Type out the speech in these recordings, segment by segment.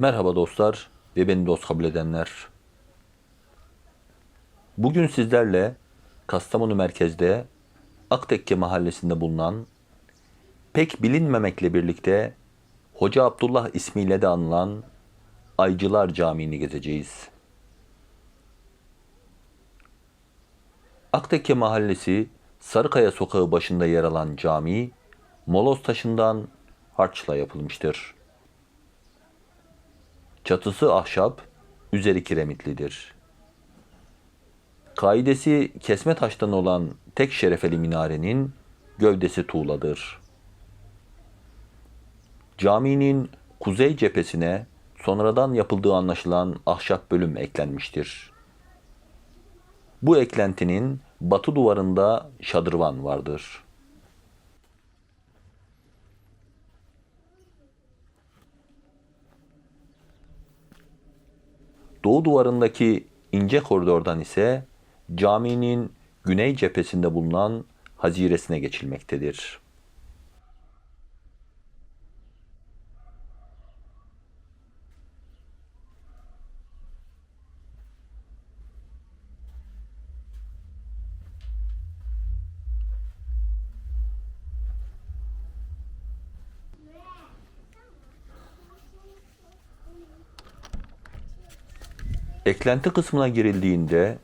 Merhaba dostlar ve beni dost kabul edenler. Bugün sizlerle Kastamonu merkezde Aktekke mahallesinde bulunan pek bilinmemekle birlikte Hoca Abdullah ismiyle de anılan Aycılar Camii'ni gezeceğiz. Aktekke mahallesi Sarıkaya sokağı başında yer alan cami moloz taşından harçla yapılmıştır. Çatısı ahşap, üzeri kiremitlidir. Kaidesi kesme taştan olan tek şerefeli minarenin gövdesi tuğladır. Caminin kuzey cephesine sonradan yapıldığı anlaşılan ahşap bölüm eklenmiştir. Bu eklentinin batı duvarında şadırvan vardır. Doğu duvarındaki ince koridordan ise caminin güney cephesinde bulunan haziresine geçilmektedir. Eklenti kısmına girildiğinde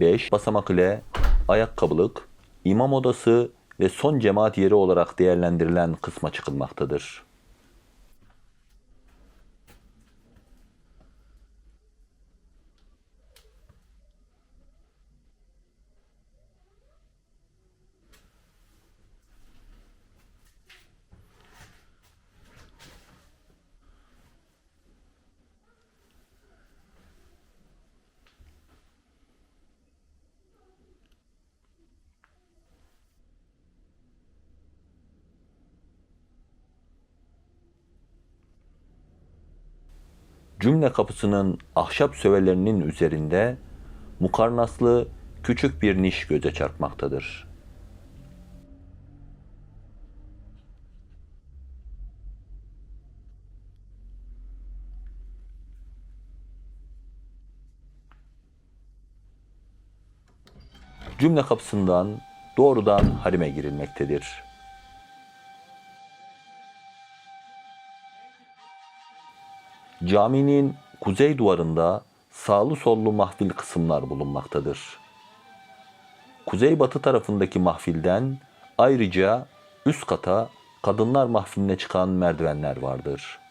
5 basamak ile ayakkabılık, imam odası ve son cemaat yeri olarak değerlendirilen kısma çıkılmaktadır. Cümle kapısının ahşap sövelerinin üzerinde mukarnaslı küçük bir niş göze çarpmaktadır. Cümle kapısından doğrudan harime girilmektedir. Caminin kuzey duvarında sağlı sollu mahfil kısımlar bulunmaktadır. Kuzeybatı tarafındaki mahfilden ayrıca üst kata kadınlar mahfiline çıkan merdivenler vardır.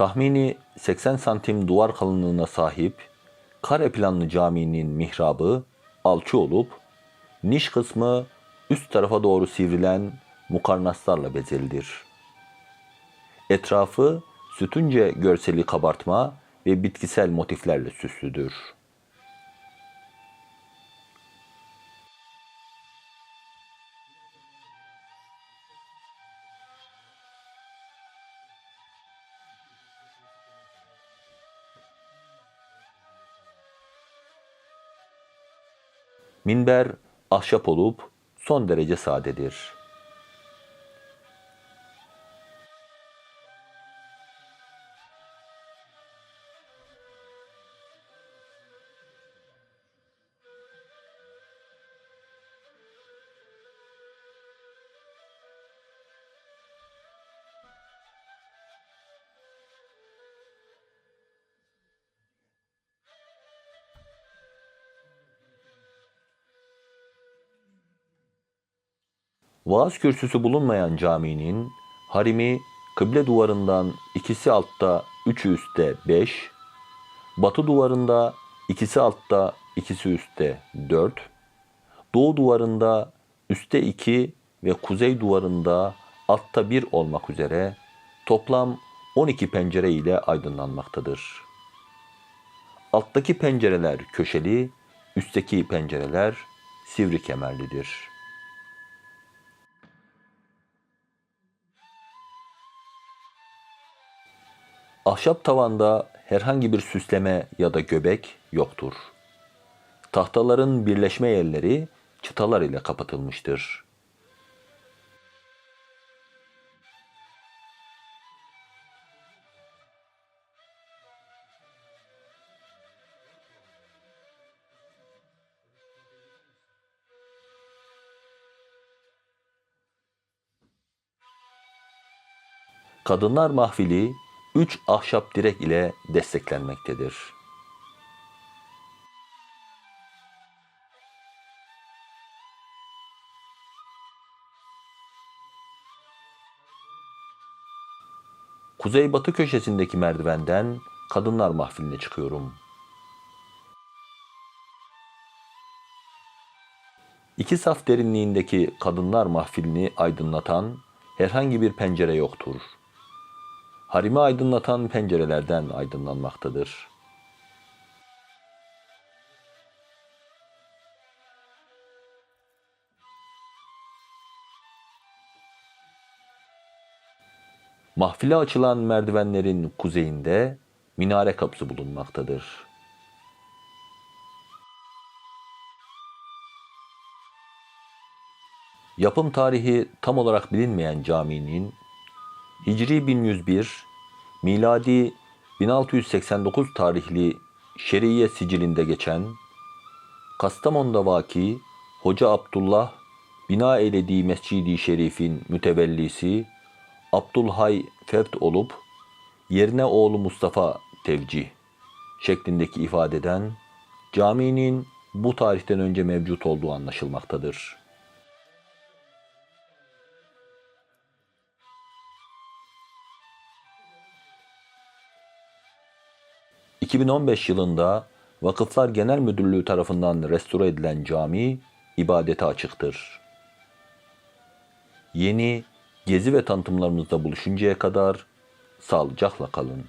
Tahmini 80 santim duvar kalınlığına sahip kare planlı caminin mihrabı alçı olup niş kısmı üst tarafa doğru sivrilen mukarnaslarla bezelidir. Etrafı sütunce görseli kabartma ve bitkisel motiflerle süslüdür. Minber ahşap olup son derece sadedir. Vaaz kürsüsü bulunmayan caminin harimi kıble duvarından ikisi altta, üçü üstte beş, batı duvarında ikisi altta, ikisi üstte dört, Doğu duvarında üstte iki ve kuzey duvarında altta bir olmak üzere toplam 12 pencere ile aydınlanmaktadır. Alttaki pencereler köşeli, üstteki pencereler sivri kemerlidir. Ahşap tavanda herhangi bir süsleme ya da göbek yoktur. Tahtaların birleşme yerleri çıtalar ile kapatılmıştır. Kadınlar mahfili 3 ahşap direk ile desteklenmektedir. Kuzeybatı köşesindeki merdivenden kadınlar mahfiline çıkıyorum. İki saf derinliğindeki kadınlar mahfilini aydınlatan herhangi bir pencere yoktur. Harimi aydınlatan pencerelerden aydınlanmaktadır. Mahfile açılan merdivenlerin kuzeyinde minare kapısı bulunmaktadır. Yapım tarihi tam olarak bilinmeyen caminin Hicri 1101, miladi 1689 tarihli Şeriye sicilinde geçen Kastamonu'da vaki Hoca Abdullah bina eylediği Mescidi Şerif'in mütevellisi Abdülhay Fevt olup yerine oğlu Mustafa tevcih şeklindeki ifadeden caminin bu tarihten önce mevcut olduğu anlaşılmaktadır. 2015 yılında Vakıflar Genel Müdürlüğü tarafından restore edilen cami ibadete açıktır. Yeni gezi ve tanıtımlarımızda buluşuncaya kadar sağlıcakla kalın.